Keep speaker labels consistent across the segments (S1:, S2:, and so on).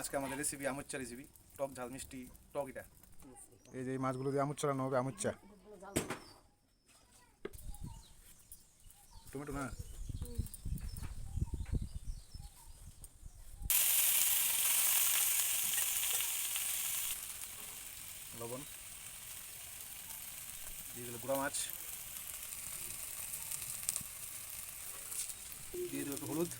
S1: আজকে আমাদের recipe আমুচ্চা recipe টক ঝাল মিষ্টি টক এটা। এই যে এই মাছগুলো দিয়ে আমুচ্চা রান্না হবে আমুচ্চা। টমেটো না লবণ। দিয়ে দিল গুঁড়া মাছ। দিয়ে দেবো একটু হলুদ।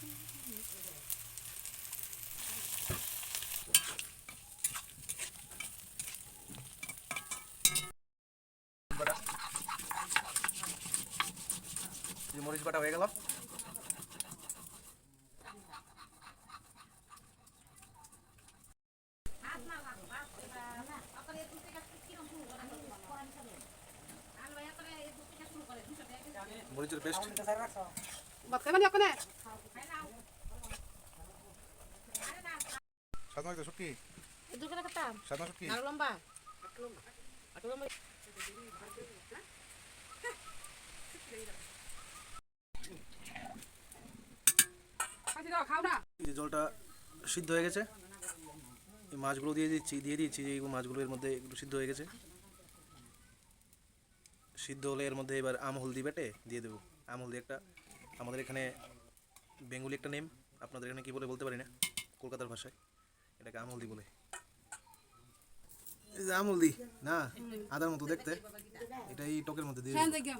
S1: বাটা। মরিচ বাটা হয়ে গেল। মরিচের পেস্ট। সাত মাছ শুটকি।
S2: আর লম্বা।
S1: জলটা সিদ্ধ হয়ে গেছে। এই মাছগুলো দিয়ে দিচ্ছি দিয়ে দিচ্ছি যে মাছগুলো এর মধ্যে একটু সিদ্ধ হয়ে গেছে। সিদ্ধ হলে এর মধ্যে এবার আম, হলদি বেটে দিয়ে দেবো। আম, হলদি একটা। আমাদের এখানে বেঙ্গলি একটা নেম। আপনাদের এখানে কী বলে বলতে পারি না। কলকাতার ভাষায়। এটাকে আম, হলদি বলে। এই যে আম হলদি না আদার মতো দেখতে। এটা এই টকের মধ্যে দিয়ে।
S2: দেখিও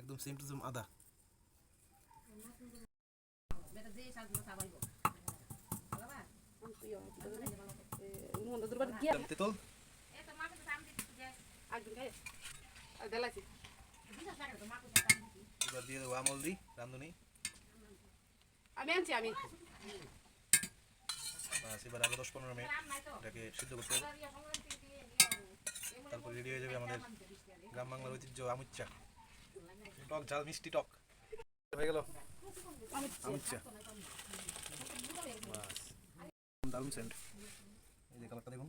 S1: একদম সেম টু সেম আদা। তেঁতুল দিয়ে দেবো আম হলদি রাঁধুনি।
S2: আমি আনছি আমি।
S1: এবার আরও দশ পনেরো মিনিট এটাকে সিদ্ধ করতে হবে। তারপর রেডি হয়ে যাবে আমাদের গ্রাম বাংলার ঐতিহ্য, আমুচ্চা। টক ঝাল, মিষ্টি টক। হয়ে গেল? আমুচ্চা। দারুণ সেন্ট এই যে কালারটা দেখুন।